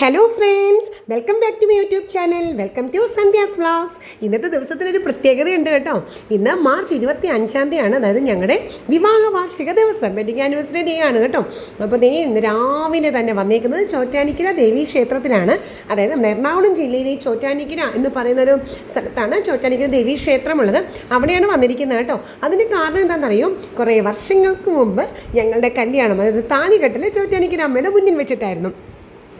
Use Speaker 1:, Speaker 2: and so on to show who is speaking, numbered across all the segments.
Speaker 1: Hello friends welcome back to my YouTube channel welcome to Sandhya's vlogs ഇന്നത്തെ ദിവസത്തിനൊരു പ്രത്യേകതയുണ്ട് കേട്ടോ. ഇന്ന് മാർച്ച് ഇരുപത്തി അഞ്ചാം തീയതിയാണ്. അതായത് ഞങ്ങളുടെ വിവാഹ വാർഷിക ദിവസം വെഡിങ് ആനിവേഴ്സറി ഡേ ആണ് കേട്ടോ. അപ്പോൾ നീ ഇന്ന് രാവിലെ തന്നെ വന്നേക്കുന്നത് ചോറ്റാനിക്കര ദേവീ ക്ഷേത്രത്തിലാണ്. അതായത് നമ്മുടെ എറണാകുളം ജില്ലയിലെ ചോറ്റാനിക്കര എന്ന് പറയുന്ന ഒരു സ്ഥലത്താണ് ചോറ്റാനിക്കര ദേവീ ക്ഷേത്രമുള്ളത്. അവിടെയാണ് വന്നിരിക്കുന്നത് കേട്ടോ. അതിന് കാരണം എന്താണെന്നറിയോ? കുറേ വർഷങ്ങൾക്ക് മുമ്പ് ഞങ്ങളുടെ കല്യാണം അതായത് താലികെട്ടിൽ ചോറ്റാനിക്കര അമ്മയുടെ മുന്നിൽ വെച്ചിട്ടായിരുന്നു.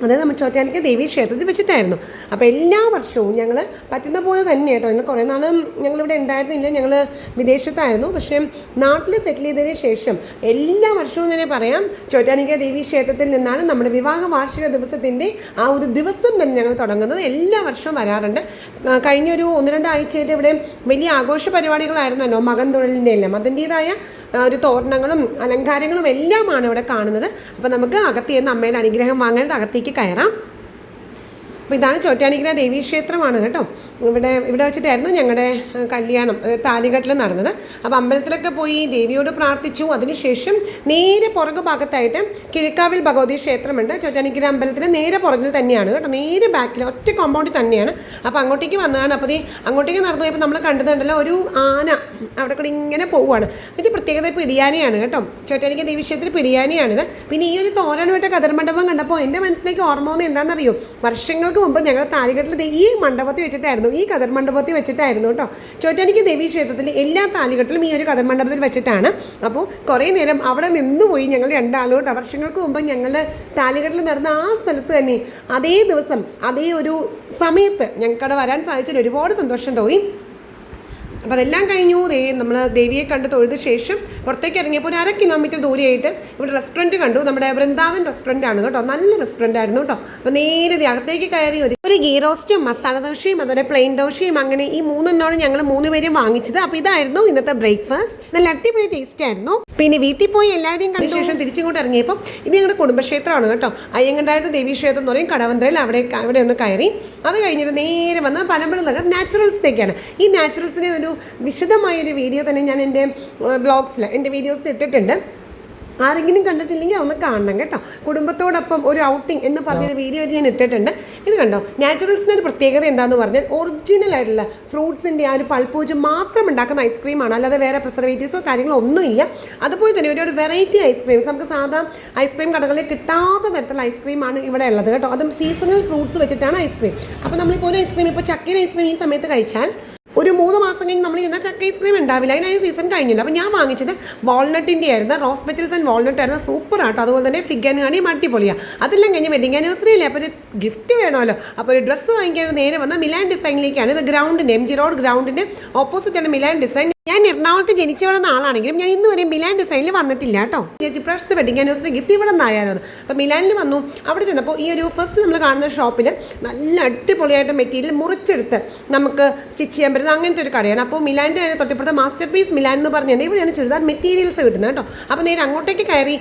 Speaker 1: അതായത് നമ്മൾ ചോറ്റാനിക്ക ദേവി ക്ഷേത്രത്തിൽ വെച്ചിട്ടായിരുന്നു. അപ്പോൾ എല്ലാ വർഷവും ഞങ്ങൾ പറ്റുന്ന പോലെ തന്നെ കേട്ടോ. ഞങ്ങൾ കുറേ നാൾ ഞങ്ങളിവിടെ ഉണ്ടായിരുന്നില്ല. ഞങ്ങൾ വിദേശത്തായിരുന്നു. പക്ഷേ നാട്ടിൽ സെറ്റിൽ ചെയ്തതിന് ശേഷം എല്ലാ വർഷവും തന്നെ പറയാം ചോറ്റാനിക്ക ദേവി ക്ഷേത്രത്തിൽ നിന്നാണ് നമ്മുടെ വിവാഹ വാർഷിക ദിവസത്തിന്റെ ആ ഒരു ദിവസം തന്നെ ഞങ്ങൾ തുടങ്ങുന്നത്. എല്ലാ വർഷവും വരാറുണ്ട്. കഴിഞ്ഞൊരു ഒന്ന് രണ്ട് ഇവിടെ വലിയ ആഘോഷ പരിപാടികളായിരുന്നല്ലോ മകൻ തൊഴിലിന്റെ എല്ലാം. അതിന്റേതായ ഒരു തോരണങ്ങളും അലങ്കാരങ്ങളും എല്ലാമാണ് ഇവിടെ കാണുന്നത്. അപ്പോൾ നമുക്ക് അകത്ത് ചെന്ന് അമ്മയുടെ അനുഗ്രഹം വാങ്ങാനായിട്ട് അകത്തേക്ക് കയറാം. അപ്പോൾ ഇതാണ് ചോറ്റാനിക്കര ദേവീക്ഷേത്രമാണ് കേട്ടോ. ഇവിടെ ഇവിടെ വെച്ചിട്ടായിരുന്നു ഞങ്ങളുടെ കല്യാണം അതായത് താലികെട്ടിൽ നടന്നത്. അപ്പോൾ അമ്പലത്തിലൊക്കെ പോയി ദേവിയോട് പ്രാർത്ഥിച്ചു. അതിനുശേഷം നേരെ പുറകു ഭാഗത്തായിട്ട് കിഴക്കാവിൽ ഭഗവതി ക്ഷേത്രമുണ്ട് ചോറ്റാനിക്കര അമ്പലത്തിന് നേരെ പുറകിൽ തന്നെയാണ് കേട്ടോ. നേരെ ബാക്കിൽ ഒറ്റ കോമ്പൗണ്ടിൽ തന്നെയാണ്. അപ്പോൾ അങ്ങോട്ടേക്ക് വന്നതാണ്. അപ്പോൾ ഈ അങ്ങോട്ടേക്ക് നടന്നു പോയപ്പോൾ നമ്മൾ കണ്ടതുണ്ടല്ലോ ഒരു ആന അവിടെ കൂടി ഇങ്ങനെ പോവുകയാണ്. ഇതിന്റെ പ്രത്യേകത പിടിയാനയാണ് കേട്ടോ. ചോറ്റാനിക്കര ദേവി ക്ഷേത്രത്തിൽ പിടിയാനയാണിത്. പിന്നെ ഈ ഒരു തോരണമായിട്ട് കതിർമണ്ഡപം കണ്ടപ്പോൾ എന്റെ മനസ്സിലേക്ക് ഓർമ്മ വന്നത് എന്താണെന്നറിയോ? വർഷങ്ങൾക്ക് മുമ്പ് ഞങ്ങൾ താലികെട്ടിൽ ഈ മണ്ഡപത്തിൽ വെച്ചിട്ടായിരുന്നു ഈ കതർ മണ്ഡപത്തിൽ വെച്ചിട്ടായിരുന്നു കേട്ടോ. ചോറ്റാനിക്ക് ദേവി ക്ഷേത്രത്തിൽ എല്ലാ താലികെട്ടിലും ഈ ഒരു കതർ മണ്ഡപത്തിൽ വെച്ചിട്ടാണ്. അപ്പോൾ കുറേ നേരം അവിടെ നിന്നുപോയി ഞങ്ങൾ രണ്ടാളും കേട്ടോ. വർഷങ്ങൾക്ക് മുമ്പ് ഞങ്ങൾ താലികെട്ടിൽ നടന്ന ആ സ്ഥലത്ത് തന്നെ അതേ ദിവസം അതേ ഒരു സമയത്ത് ഞങ്ങൾക്കവിടെ വരാൻ സാധിച്ചതിൽ ഒരുപാട് സന്തോഷം തോന്നി. അപ്പോൾ അതെല്ലാം കഴിഞ്ഞു. നമ്മൾ ദേവിയെ കണ്ട് തൊഴുത ശേഷം പുറത്തേക്ക് ഇറങ്ങിയപ്പോൾ ഒരു അര കിലോമീറ്റർ ദൂരെയായിട്ട് ഇവിടെ റെസ്റ്റോറന്റ് കണ്ടു. നമ്മുടെ വൃന്ദാവൻ റെസ്റ്റോറന്റ് ആണ് കേട്ടോ. നല്ല റെസ്റ്റോറന്റ് ആയിരുന്നു കേട്ടോ. അപ്പോൾ നേരെ അകത്തേക്ക് കയറി ഒരു ഒരു ഗീ റോസ്റ്റും മസാല ദോശയും അതുപോലെ പ്ലെയിൻ ദോശയും അങ്ങനെ ഈ മൂന്നെണ്ണമാണ് ഞങ്ങൾ മൂന്ന് പേരും വാങ്ങിച്ചത്. അപ്പോൾ ഇതായിരുന്നു ഇന്നത്തെ ബ്രേക്ക്ഫാസ്റ്റ് നല്ല അടിപൊളി ടേസ്റ്റ് ആയിരുന്നു. പിന്നെ വീട്ടിൽ പോയി എല്ലാവരെയും കണ്ടു ശേഷം തിരിച്ചിങ്ങോട്ട് ഇറങ്ങിയപ്പോൾ ഇത് ഞങ്ങളുടെ കുടുംബക്ഷേത്രമാണ് കേട്ടോ. അയ്യങ്കണ്ടായിരുന്ന ദേവീ ക്ഷേത്രം എന്ന് പറയും. കടവന്ത്രയിൽ അവിടെ അവിടെ ഒന്ന് കയറി. അത് കഴിഞ്ഞിട്ട് നേരെ വന്ന് പലമ്പള നഗർ നാച്ചുറൽസിലേക്കാണ് ഈ നാച്ചുറൽസിനെ ഒരു വിശദമായൊരു വീഡിയോ തന്നെ ഞാൻ എന്റെ വ്ളോഗ്സിൽ എന്റെ വീഡിയോസ് ഇട്ടിട്ടുണ്ട്. ആരെങ്കിലും കണ്ടിട്ടില്ലെങ്കിൽ ഒന്ന് കാണണം കേട്ടോ. കുടുംബത്തോടൊപ്പം ഒരു ഔട്ടിംഗ് എന്ന് പറഞ്ഞൊരു വീഡിയോ ഞാൻ ഇട്ടിട്ടുണ്ട്. ഇത് കണ്ടോ? നാച്ചുറൽസിന്റെ ഒരു പ്രത്യേകത എന്താന്ന് പറഞ്ഞാൽ ഒറിജിനൽ ആയിട്ടുള്ള ഫ്രൂട്ട്സിന്റെ ആ ഒരു പൾപ്പൂജ് മാത്രം ഉണ്ടാക്കുന്ന ഐസ്ക്രീമാണ് അല്ലാതെ വേറെ പ്രിസർവേറ്റീവ്സോ കാര്യങ്ങളോ ഒന്നുമില്ല. അതുപോലെ തന്നെ ഒരുപാട് വെറൈറ്റി ഐസ്ക്രീംസ് നമുക്ക് സാധാ ഐസ്ക്രീം കടകളിൽ കിട്ടാത്ത തരത്തിലുള്ള ഐസ്ക്രീമാണ് ഇവിടെ ഉള്ളത് കേട്ടോ. അതും സീസണൽ ഫ്രൂട്ട്സ് വെച്ചിട്ടാണ് ഐസ്ക്രീം അപ്പോൾ നമ്മളിപ്പോൾ ഒരു ഐസ്ക്രീം ഇപ്പോൾ ചക്കയുടെ ഐസ്ക്രീം ഈ സമയത്ത് കഴിച്ചാൽ ഒരു മൂന്ന് മാസം കഴിഞ്ഞ് നമ്മൾ ഇരുന്ന ചക്ക ഐസ്ക്രീം ഉണ്ടാവില്ല. അതിന് സീസൺ കഴിഞ്ഞില്ല. അപ്പോൾ ഞാൻ വാങ്ങിച്ചത് വാൾനട്ടിന്റെ ആയിരുന്നു. റോസ് പെറ്റൽസ് ആൻഡ് വാൾനട്ട് ആയിരുന്നു. സൂപ്പർ ആട്ടോ. അതുപോലെ തന്നെ ഫിഗ് ആൻഡ് കാണി അടിപൊളിയാണ് അതെല്ലാം കഴിഞ്ഞ് വെഡിങ് ആനിവേഴ്സറി അല്ലേ? അപ്പോൾ ഒരു ഗിഫ്റ്റ് വേണമല്ലോ. അപ്പോൾ ഒരു ഡ്രസ്സ് വാങ്ങിക്കാൻ നേരെ വന്ന മിലാൻ ഡിസൈനിലേക്കാണ് ഇത് ഗ്രൗണ്ടിന്റെ എം ജി റോഡ് ഗ്രൗണ്ടിന്റെ ഓപ്പോസിറ്റാണ് മിലാൻ ഡിസൈൻ ഞാൻ എറണാകുളത്ത് ജനിച്ചു വളർന്ന ആളാണെങ്കിലും ഞാൻ ഇന്ന് വരെ മിലാൻ ഡിസൈനിൽ വന്നിട്ടില്ല കേട്ടോ. ഞാൻ ഇപ്രാവശ്യത്തെ വെഡിങ് ആനിവേഴ്സറി ഗിഫ്റ്റ് ഇവിടെ നിന്നായാലും അപ്പോൾ മിലാനിൽ വന്നു. അവിടെ ചെന്നപ്പോൾ ഈ ഒരു ഫസ്റ്റ് നമ്മൾ കാണുന്ന ഷോപ്പിൽ നല്ല അടിപൊളിയായിട്ട് മെറ്റീരിയൽ മുറിച്ചെടുത്ത് നമുക്ക് സ്റ്റിച്ച് ചെയ്യാൻ പറ്റുന്ന അങ്ങനത്തെ ഒരു കടയാണ്. അപ്പോൾ മിലാന്റെ തൊട്ടിപ്പുറത്തെ മാസ്റ്റർ പീസ് മിലാൻ എന്ന് പറഞ്ഞാൽ ഇവിടെയാണ് ചുരിദാർ മെറ്റീരിയൽസ് കിട്ടുന്നത് കേട്ടോ. അപ്പോൾ നേരെ അങ്ങോട്ടേക്ക് കയറി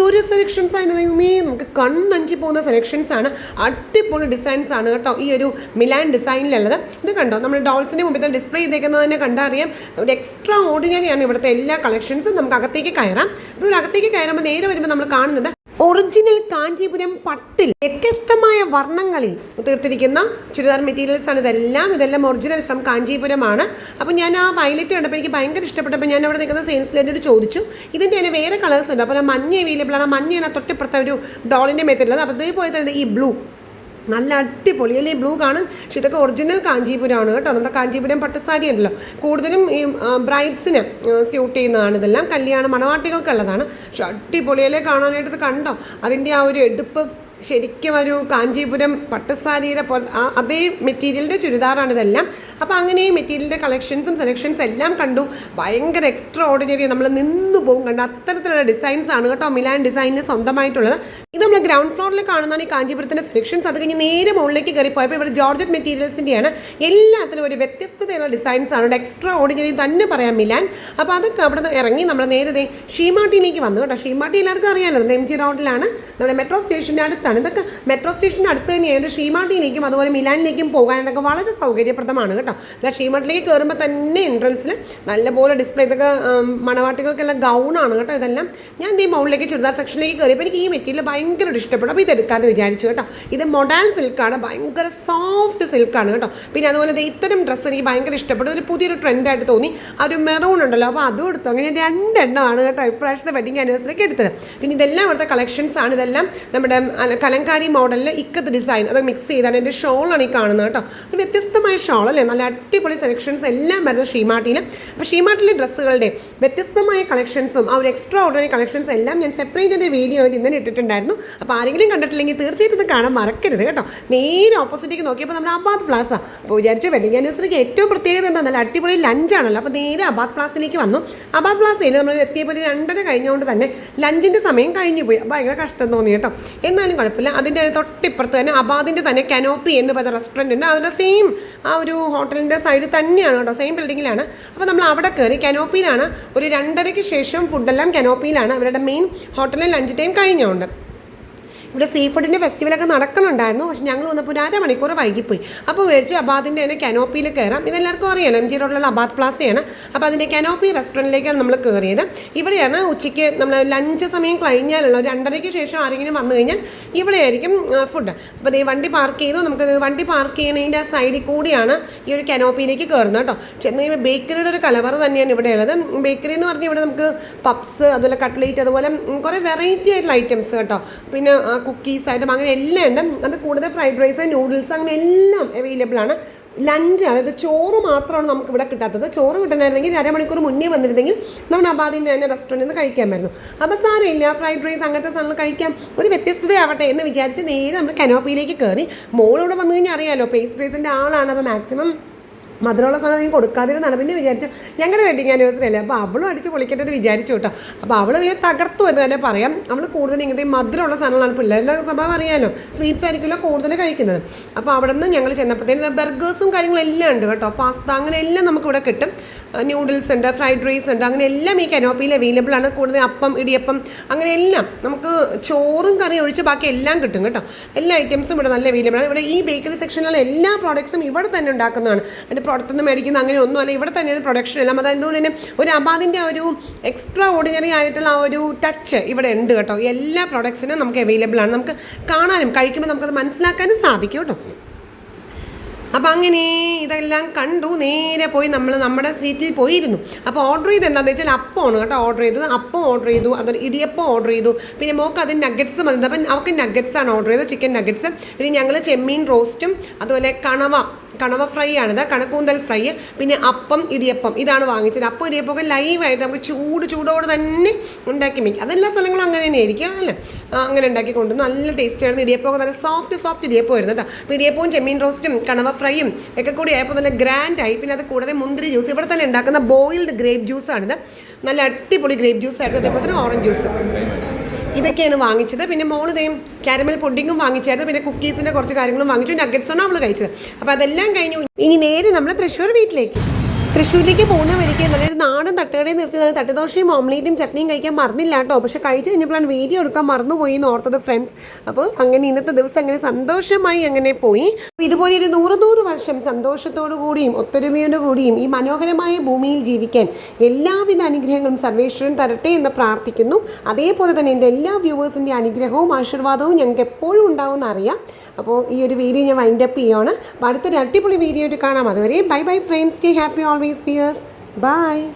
Speaker 1: ഒരു സെലക്ഷൻസ് ആയിരുന്നു ദൈവമേ നമുക്ക് കണ്ണഞ്ചി പോകുന്ന സെലക്ഷൻസ് ആണ്. അടിപൊളി ഡിസൈൻസ് ആണ് കേട്ടോ ഈ ഒരു മിലാൻ ഡിസൈനിലുള്ളത് ഇത് കണ്ടോ? നമ്മൾ ഡോൾസിന്റെ മുമ്പിൽ തന്നെ ഡിസ്പ്ലേ ചെയ്തേക്കുന്നത് തന്നെ കണ്ടറിയാം ഒരു എക്സ്ട്രാ ഓർഡിനറിയാണ് ഇവിടുത്തെ എല്ലാ കളക്ഷൻസും നമുക്ക് അകത്തേക്ക് കയറാം. അപ്പോൾ അകത്തേക്ക് കയറുമ്പോൾ നേരെ വരുമ്പോൾ നമ്മൾ കാണുന്നത് ഒറിജിനൽ കാഞ്ചീപുരം പട്ടിൽ വ്യത്യസ്തമായ വർണങ്ങളിൽ തീർത്തിരിക്കുന്ന ചുരിദാർ മെറ്റീരിയൽസ് ആണ് ഇതെല്ലാം. ഇതെല്ലാം ഒറിജിനൽ ഫ്രം കാഞ്ചീപുരമാണ്. അപ്പോൾ ഞാൻ ആ വയലറ്റ് കണ്ടപ്പോൾ എനിക്ക് ഭയങ്കര ഇഷ്ടപ്പെട്ടപ്പോൾ ഞാൻ അവിടെ നിൽക്കുന്ന സെയിൽസ് ലേഡിയോട് ചോദിച്ചു. ഇതിന്റെ തന്നെ വേറെ കളേഴ്സ് ഉണ്ട്. അപ്പോൾ മഞ്ഞ അവൈലബിൾ ആണ്. മഞ്ഞ ഞാൻ തൊട്ടിപ്പുറത്തെ ഒരു ഡോളിന്റെ മെറ്റീരിയൽ അപ്പോൾ ഇതേപോലെ തന്നെ ഈ ബ്ലൂ നല്ല അടിപൊളി. അല്ലേ ബ്ലൂ കാണും? പക്ഷെ ഇതൊക്കെ ഒറിജിനൽ കാഞ്ചീപുരമാണ് കേട്ടോ. നമ്മുടെ കാഞ്ചീപുരം പട്ടസാരി ഉണ്ടല്ലോ. കൂടുതലും ഈ ബ്രൈഡ്സിന് സ്യൂട്ട് ചെയ്യുന്നതാണ് ഇതെല്ലാം. കല്യാണ മണവാട്ടികൾക്കുള്ളതാണ്. പക്ഷെ അടിപൊളിയല്ലേ കാണാനായിട്ട് ഇത് കണ്ടോ? അതിന്റെ ആ ഒരു എടുപ്പ് ശരിക്കും ഒരു കാഞ്ചീപുരം പട്ടുസാരിയുടെ പോലെ അതേ മെറ്റീരിയലിന്റെ ചുരിദാറാണ് ഇതെല്ലാം. അപ്പോൾ അങ്ങനെ ഈ മെറ്റീരിയലിന്റെ കളക്ഷൻസും സെലക്ഷൻസ് എല്ലാം കണ്ടു. ഭയങ്കര എക്സ്ട്രാ ഓർഡിനറി നമ്മൾ നിന്ന് പോകും. കണ്ടു? അത്തരത്തിലുള്ള ഡിസൈൻസ് ആണ് കേട്ടോ മിലാൻ ഡിസൈനിന് സ്വന്തമായിട്ടുള്ളത്. ഇത് നമ്മൾ ഗ്രൗണ്ട് ഫ്ലോറിൽ കാണുന്നതാണ് ഈ കാഞ്ചീപുരത്തിന്റെ സെലക്ഷൻസ് അത് കഴിഞ്ഞ് നേരെ മുകളിലേക്ക് കയറി പോയപ്പോൾ ഇവിടെ ജോർജറ്റ് മെറ്റീരിയൽസിന്റെയാണ് എല്ലാത്തിലും ഒരു വ്യത്യസ്തതയുള്ള ഡിസൈൻസ് ആണ്. എക്സ്ട്രാ ഓർഡിനറി തന്നെ പറയാം മിലാൻ അപ്പോൾ അതൊക്കെ അവിടെ നിന്ന് ഇറങ്ങി നമ്മൾ നേരെ ഷീമാട്ടിയിലേക്ക് വന്നു കേട്ടോ. ഷീമാട്ടി എല്ലാവർക്കും അറിയാമല്ലോ എം ജി റോഡിലാണ് നമ്മുടെ മെട്രോ സ്റ്റേഷന്റെ അടുത്താണ്. ഇതൊക്കെ മെട്രോ സ്റ്റേഷന്റെ അടുത്ത് തന്നെയാണ് ഷീമാട്ടിയിലേക്കും അതുപോലെ മിലാനിലേക്കും പോകാനൊക്കെ വളരെ സൗകര്യപ്രദമാണ് കേട്ടോ. എന്നാൽ ഷീമാട്ടിലേക്ക് കയറുമ്പോൾ തന്നെ എൻട്രൻസിൽ നല്ലപോലെ ഡിസ്പ്ലേ ഇതൊക്കെ മണവാട്ടികൾക്കെല്ലാം ഗൗണാണ് കേട്ടോ ഇതെല്ലാം. ഞാൻ ഈ മൗളിലേക്ക് ചുരിദാർ സെക്ഷനിലേക്ക് കയറിയപ്പോൾ എനിക്ക് ഈ മെറ്റീരിയൽ ഭയങ്കര ഭയങ്കര ഇഷ്ടപ്പെടും അപ്പോൾ ഇതെടുക്കാമെന്ന് വിചാരിച്ചു കേട്ടോ. ഇത് മൊഡാൽ സിൽക്കാണ് ഭയങ്കര സോഫ്റ്റ് സിൽക്കാണ് കേട്ടോ. പിന്നെ അതുപോലെ ഇത്തരം ഡ്രസ്സ് എനിക്ക് ഭയങ്കര ഇഷ്ടപ്പെട്ടു. ഒരു പുതിയൊരു ട്രെൻഡായിട്ട് തോന്നി. ആ ഒരു മെറൂൺ ഉണ്ടല്ലോ. അപ്പോൾ അതും എടുത്തു. അങ്ങനെ രണ്ടെണ്ണമാണ് കേട്ടോ ഇപ്രാവശ്യത്തെ വെഡിങ് ആനിവേഴ്സറിക്ക് എടുത്തത്. പിന്നെ ഇതെല്ലാം അവിടുത്തെ കളക്ഷൻസ് ആണ്. ഇതെല്ലാം നമ്മുടെ കലങ്കാരി മോഡലിൽ ഇക്കത്ത് ഡിസൈൻ അത് മിക്സ് ചെയ്താണ്. എന്റെ ഷോളാണ് ഈ കാണുന്നത് കേട്ടോ. ഒരു വ്യത്യസ്തമായ ഷോൾ അല്ലേ? നല്ല അടിപൊളി സെലക്ഷൻസ് എല്ലാം വരുന്നത് ഷീമാട്ടിയിൽ അപ്പോൾ ഷീമാട്ടിലെ ഡ്രസ്സുകളുടെ വ്യത്യസ്തമായ കളക്ഷൻസും ആ ഒരു എക്സ്ട്രാ ഓർഡിനറി കളക്ഷൻസ് എല്ലാം ഞാൻ സെപ്പറേറ്റ് എന്റെ വീഡിയോ ആയിട്ട് ഇന്നലെ ഇട്ടിട്ടുണ്ടായിരുന്നു. അപ്പോൾ ആരെങ്കിലും കണ്ടിട്ടില്ലെങ്കിൽ തീർച്ചയായിട്ടും ഇത് കാണാൻ മറക്കരുത് കേട്ടോ. നേരെ ഓപ്പോസിറ്റേക്ക് നോക്കിയപ്പോൾ നമ്മുടെ അബാദ് പ്ലാസ. അപ്പോൾ വിചാരിച്ചു വെഡിങ് ആനിവേഴ്സറിക്ക് ഏറ്റവും പ്രത്യേകത എന്താ? നല്ല അടിപൊളി ലഞ്ചാണല്ലോ. അപ്പോൾ നേരെ അബാദ് പ്ലാസിലേക്ക് വന്നു. അബാദ് പ്ലാസയിൽ നമ്മൾ എത്തിയപ്പോൾ രണ്ടര കഴിഞ്ഞുകൊണ്ട് തന്നെ ലഞ്ചിന്റെ സമയം കഴിഞ്ഞു പോയി ഭയങ്കര കഷ്ടം തോന്നി കേട്ടോ. എന്നാലും കുഴപ്പമില്ല. അതിന്റെ തൊട്ടിപ്പുറത്ത് തന്നെ അബാദിന്റെ തന്നെ കനോപ്പി എന്ന് പറയുന്ന റെസ്റ്റോറന്റ് ഉണ്ട്. അവരുടെ സെയിം ആ ഒരു ഹോട്ടലിന്റെ സൈഡിൽ തന്നെയാണ് കേട്ടോ. സെയിം ബിൽഡിങ്ങിലാണ് അപ്പോൾ നമ്മൾ അവിടെ കയറി കനോപ്പിയിലാണ് ഒരു രണ്ടരയ്ക്ക് ശേഷം ഫുഡെല്ലാം കനോപ്പിയിലാണ് അവരുടെ മെയിൻ ഹോട്ടലിൽ ലഞ്ച് ടൈം കഴിഞ്ഞുകൊണ്ട്. ഇവിടെ സീ ഫുഡിന്റെ ഫെസ്റ്റിവലൊക്കെ നടക്കുന്നുണ്ടായിരുന്നു പക്ഷെ ഞങ്ങൾ വന്നപ്പോൾ ഒരു അരമണിക്കൂർ വൈകിപ്പോയി. അപ്പോൾ വിചാരിച്ചു അബാദിന്റെ തന്നെ കനോപ്പിയിൽ കയറാം ഇതെല്ലാവർക്കും അറിയാം എം ജി റോഡിലുള്ള അബാദ് പ്ലാസയാണ്. അപ്പോൾ അതിന്റെ കനോപ്പി റെസ്റ്റോറന്റിലേക്കാണ് നമ്മൾ കയറിയത് ഇവിടെയാണ് ഉച്ചയ്ക്ക് നമ്മൾ ലഞ്ച് സമയം കഴിഞ്ഞാലുള്ള രണ്ടരയ്ക്ക് ശേഷം ആരെങ്കിലും വന്നു കഴിഞ്ഞാൽ ഇവിടെയായിരിക്കും ഫുഡ് അപ്പോൾ ഈ വണ്ടി പാർക്ക് ചെയ്തു. നമുക്ക് വണ്ടി പാർക്ക് ചെയ്യുന്നതിന്റെ സൈഡിൽ കൂടിയാണ് ഈ ഒരു കനോപ്പിയിലേക്ക് കയറുന്നത് കേട്ടോ. ചെന്ന് ബേക്കറിയുടെ ഒരു കലവറ തന്നെയാണ് ഇവിടെ ഉള്ളത് ബേക്കറി എന്ന് പറഞ്ഞാൽ ഇവിടെ നമുക്ക് പപ്സ് അതുപോലെ കട്ട്ലേറ്റ് അതുപോലെ കുറേ വെറൈറ്റി ആയിട്ടുള്ള ഐറ്റംസ് കേട്ടോ. പിന്നെ കുക്കീസ് ആയിട്ടും അങ്ങനെ എല്ലാം ഉണ്ട്. അത് കൂടുതൽ ഫ്രൈഡ് റൈസ് നൂഡിൽസ് അങ്ങനെ എല്ലാം അവൈലബിൾ ആണ്. ലഞ്ച് അതായത് ചോറ് മാത്രമാണ് നമുക്ക് ഇവിടെ കിട്ടാത്തത്. ചോറ് കിട്ടണമായിരുന്നെങ്കിൽ അരമണിക്കൂർ മുന്നേ വന്നിരുന്നെങ്കിൽ നമ്മൾ അബാദിന്റെ തന്നെ റെസ്റ്റോറന്റിൽ നിന്ന് കഴിക്കാമായിരുന്നു. അപ്പോൾ സാരമില്ല ഫ്രൈഡ് റൈസ് അങ്ങനത്തെ സാധനങ്ങൾ കഴിക്കാം. ഒരു വ്യത്യസ്തതയാവട്ടെ എന്ന് വിചാരിച്ച് നേരെ നമ്മൾ കനോപ്പിയിലേക്ക് കയറി മോളിവിടെ വന്നു കഴിഞ്ഞാൽ അറിയാലോ പേസ്ട്രീസിന്റെ ആളാണ്. അപ്പോൾ മാക്സിമം മധുരമുള്ള സാധനം നീ കൊടുക്കാതിരുന്നാണ്. പിന്നെ വിചാരിച്ചു ഞങ്ങളുടെ വെഡിങ് ആനിവേഴ്സറി അല്ലേ? അപ്പോൾ അവളും അടിച്ച് പൊളിക്കട്ടെ എന്ന് വിചാരിച്ചു കേട്ടോ. അപ്പോൾ അവൾ പിന്നെ തകർത്തു എന്ന് തന്നെ പറയാം. അവൾ കൂടുതൽ ഇങ്ങനത്തെ മധുരമുള്ള സാധനങ്ങളാണ് പിള്ളേരുടെ സ്വഭാവം അറിയാമല്ലോ സ്വീറ്റ്സ് ആയിരിക്കുമല്ലോ കൂടുതൽ കഴിക്കുന്നത്. അപ്പോൾ അവിടെ നിന്ന് ഞങ്ങൾ ചെന്നപ്പോഴത്തേന് ബർഗേഴ്സും കാര്യങ്ങളെല്ലാം ഉണ്ട് കേട്ടോ. പാസ്ത അങ്ങനെ എല്ലാം നമുക്കിവിടെ കിട്ടും. ന്യൂഡിൽസ് ഉണ്ട് ഫ്രൈഡ് റൈസ് ഉണ്ട് അങ്ങനെ എല്ലാം ഈ കനോപ്പിയിൽ അവൈലബിൾ ആണ്. കൂടുതൽ അപ്പം ഇടിയപ്പം അങ്ങനെ എല്ലാം നമുക്ക് ചോറും കറിയും ഒഴിച്ച് ബാക്കി എല്ലാം കിട്ടും കേട്ടോ. എല്ലാ ഐറ്റംസും ഇവിടെ നല്ല അവൈലബിൾ ആണ്. ഇവിടെ ഈ ബേക്കറി സെക്ഷനിലുള്ള എല്ലാ പ്രോഡക്ട്സും ഇവിടെ തന്നെ ഉണ്ടാക്കുന്നതാണ്. അതിന്റെ ഒന്നും മേടിക്കുന്ന അങ്ങനെ ഒന്നുമല്ല ഇവിടെ തന്നെയാണ് പ്രൊഡക്ഷൻ എല്ലാം. അതുകൊണ്ട് തന്നെ ഒരു അബാദിന്റെ ഒരു എക്സ്ട്രാ ഓർഡിനറി ആയിട്ടുള്ള ആ ഒരു ടച്ച് ഇവിടെ ഉണ്ട് കേട്ടോ. എല്ലാ പ്രൊഡക്ട്സിനും നമുക്ക് അവൈലബിൾ ആണ്. നമുക്ക് കാണാനും കഴിക്കുമ്പോൾ നമുക്കത് മനസ്സിലാക്കാനും സാധിക്കും കേട്ടോ. അപ്പം അങ്ങനെ ഇതെല്ലാം കണ്ടു. നേരെ പോയി നമ്മൾ നമ്മുടെ സീറ്റിൽ പോയിരുന്നു. അപ്പോൾ ഓർഡർ ചെയ്ത് എന്താണെന്ന് വെച്ചാൽ അപ്പമാണ് കേട്ടോ ഓർഡർ ചെയ്തത്. അപ്പം ഓർഡർ ചെയ്തു. അതൊരു ഇടിയപ്പം ഓർഡർ ചെയ്തു. പിന്നെ മോക്ക് അതിന് നഗറ്റ്സ് മതി അപ്പം അവൾക്ക് നഗറ്റ്സ് ആണ് ഓർഡർ ചെയ്തത്. ചിക്കൻ നഗറ്റ്സ് പിന്നെ ഞങ്ങൾ ചെമ്മീൻ റോസ്റ്റും അതുപോലെ കണവ കണവ ഫ്രൈ ആണിത്. കണക്കൂന്തൽ ഫ്രൈ പിന്നെ അപ്പം ഇടിയപ്പം. ഇതാണ് വാങ്ങിച്ചത്. അപ്പം ഇടിയപ്പമൊക്കെ ലൈവായിട്ട് നമുക്ക് ചൂട് ചൂടോട് തന്നെ ഉണ്ടാക്കി മിക്കും അതെല്ലാ സ്ഥലങ്ങളും അങ്ങനെ തന്നെ ആയിരിക്കും അല്ലേ? അങ്ങനെ ഉണ്ടാക്കി കൊണ്ട് നല്ല ടേസ്റ്റ് ആയിരുന്നു. ഇടിയപ്പമൊക്കെ നല്ല സോഫ്റ്റ് സോഫ്റ്റ് ഇടിയപ്പം ആയിരുന്നു കേട്ടോ. ഇടിയപ്പവും ചെമ്മീൻ റോസ്റ്റും കണവ ഫ്രൈയും ഒക്കെ കൂടി ആയപ്പോൾ നല്ല ഗ്രാൻഡായി പിന്നെ അത് കൂടാതെ മുന്തിരി ജ്യൂസ് ഇവിടെ തന്നെ ഉണ്ടാക്കുന്ന ബോയിൽഡ് ഗ്രേപ്പ് ജ്യൂസാണിത് നല്ല അടിപൊളി ഗ്രേപ്പ് ജ്യൂസ് ആയിരുന്നു. അതേപോലെ തന്നെ ഓറഞ്ച് ജ്യൂസ് ഇതൊക്കെയാണ് വാങ്ങിച്ചത്. പിന്നെ മോൾ കാരമൽ പുഡിങ്ങും വാങ്ങിച്ചായിരുന്നു. പിന്നെ കുക്കീസിന്റെ കുറച്ച് കാര്യങ്ങളും വാങ്ങിച്ചു. നഗറ്റ്സാണ് അവൾ കഴിച്ചത്. അപ്പോൾ അതെല്ലാം കഴിഞ്ഞു. ഇനി നേരെ നമ്മൾ തൃശ്ശൂർ വീട്ടിലേക്ക്. തൃശ്ശൂരിലേക്ക് പോകുന്ന വഴിക്ക് നല്ലൊരു നാടൻ തട്ടുകടയിൽ നിർത്തിയത് തട്ടുദോശയും ഓംലേറ്റും ചട്നിയും കഴിക്കാൻ മറന്നില്ല കേട്ടോ. പക്ഷെ കഴിച്ച് കഴിഞ്ഞപ്പോഴാണ് വീഡിയോ എടുക്കാൻ മറന്നുപോയി എന്ന് ഓർത്തത് ഫ്രണ്ട്സ്. അപ്പോൾ അങ്ങനെ ഇന്നത്തെ ദിവസം അങ്ങനെ സന്തോഷമായി അങ്ങനെ പോയി. ഇതുപോലെ ഒരു നൂറ് നൂറ് വർഷം സന്തോഷത്തോടു കൂടിയും ഒത്തൊരുമയോടു കൂടിയും ഈ മനോഹരമായ ഭൂമിയിൽ ജീവിക്കാൻ എല്ലാവിധ അനുഗ്രഹങ്ങളും സർവേശ്വരൻ തരട്ടെ എന്ന് പ്രാർത്ഥിക്കുന്നു. അതേപോലെ തന്നെ എന്റെ എല്ലാ വ്യൂവേഴ്സിന്റെ അനുഗ്രഹവും ആശീർവാദവും ഞങ്ങൾക്ക് എപ്പോഴും ഉണ്ടാവുമെന്ന് അറിയാം. അപ്പോൾ ഈ ഒരു വീഡിയോ ഞാൻ വൈൻഡപ്പ് ചെയ്യുകയാണ് അപ്പോൾ അടുത്തൊരു അടിപൊളി വീഡിയോ ആയിട്ട് കാണാം. അതുവരെ bye bye friends. Stay happy always be us. Bye.